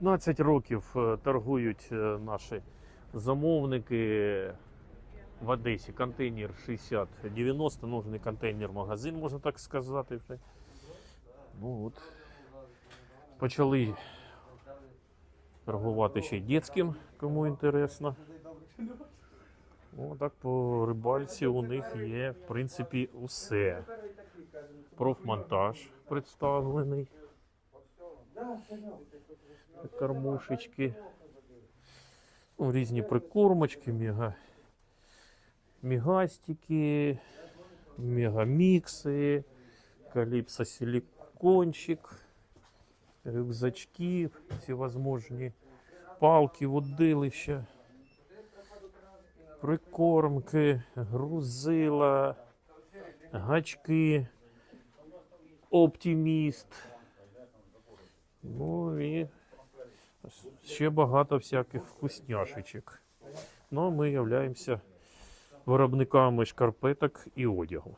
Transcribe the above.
15 років е, торгують е, наші замовники в Одесі. Контейнер 60-90, нужний контейнер магазин, можна так сказати. Ну от. Почали торгувати ще дитячим, кому інтересно. О, так по рибальці у них є, в принципі, усе. Профмонтаж представлений. Кормушечки. Ну, різні прикормочки, мега, мегастики, мегамікси, каліпсо силикончик, рюкзачки, всевозможні палки, водилища, прикормки, грузила, гачки, оптиміст. Ну і ще багато всяких вкусняшечок. Ну, а ми являємося виробниками шкарпеток і одягу.